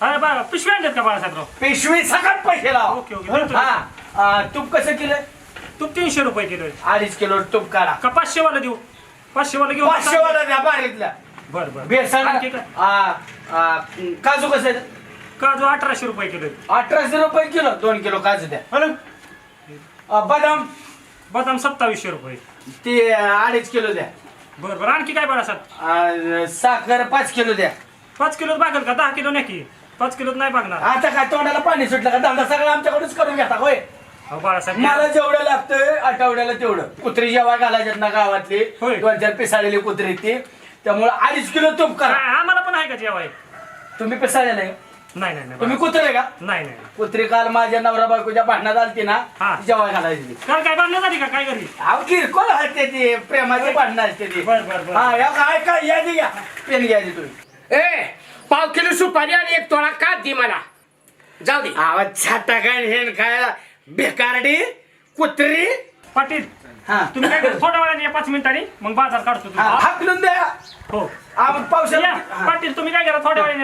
अरे बा पिशवी आणल्यात का बाळासाहेबराव? पिशवी सकट पैसे लाव ओके, ओके. देतो. हा आ, तूप कसं किलो तूप तीनशे रुपये किलो आहे. अडीच किलो तूप काढा. का पाचशे वाला देऊ? पाचशे वाला घेऊ पाचशे वाला द्या बारीतल्या बर बर. बेसन आणखी काय? आ, आ, काजू कसं आहे? काजू अठराशे रुपये किलो. आहे. अठराशे रुपये किलो दोन किलो काजू द्या. हॅलो? आ, बदाम? बदाम सत्तावीसशे रुपये. ते अडीच किलो द्या. बर बर. आणखी काय बाळासाहेब? आ, साखर पाच किलो द्या. पाच किलोत बागल का? दहा किलो नाही की पाच किलोत नाही बागणार आता काय तोंडाला पाणी सुटलं का? धंदा सगळं आमच्याकडूनच करून घेता होय? अहो बाळासाहेब मला जेवढं लागतंय आठवड्याला तेवढं. कुत्री जेव्हा घालायच्यात ना गावातली होय. दोन चार पिसाळलेली कुत्री ती त्यामुळे अडीच किलो तूप करा. आम्हाला पण आहे का जेवाय? तुम्ही पिसाळलेलं नाही नाही नाही तुम्ही कुत्रे का? नाही नाही कुत्री काल माझ्या नवरा बायकोच्या भांडणात आलती ना हा. जेव्हा घालायची. काल काय बांधण्यात आली का? काय घरी? अहो किरकोळ असते ती प्रेमाची भांडणं असते ती. बर बर बर. हा या काय काय या दे घ्या. पेन घ्या दे तुम्ही. ए पाव किलो सुपारी आणि एक तोळा का दी मला. जाऊ दे. आवाज छाटा काय हेन खायला बेकारडी कुत्री. पाटील हा. तुम्ही काय करा, थोड्या वेळाने या पाच मिनिटांनी मग बाजार काढतो हा, तुम्ही. हाकलून द्या. हो. आम पावसाळ्यात या, पाटील तुम्ही काय करा? थोड्या वेळाने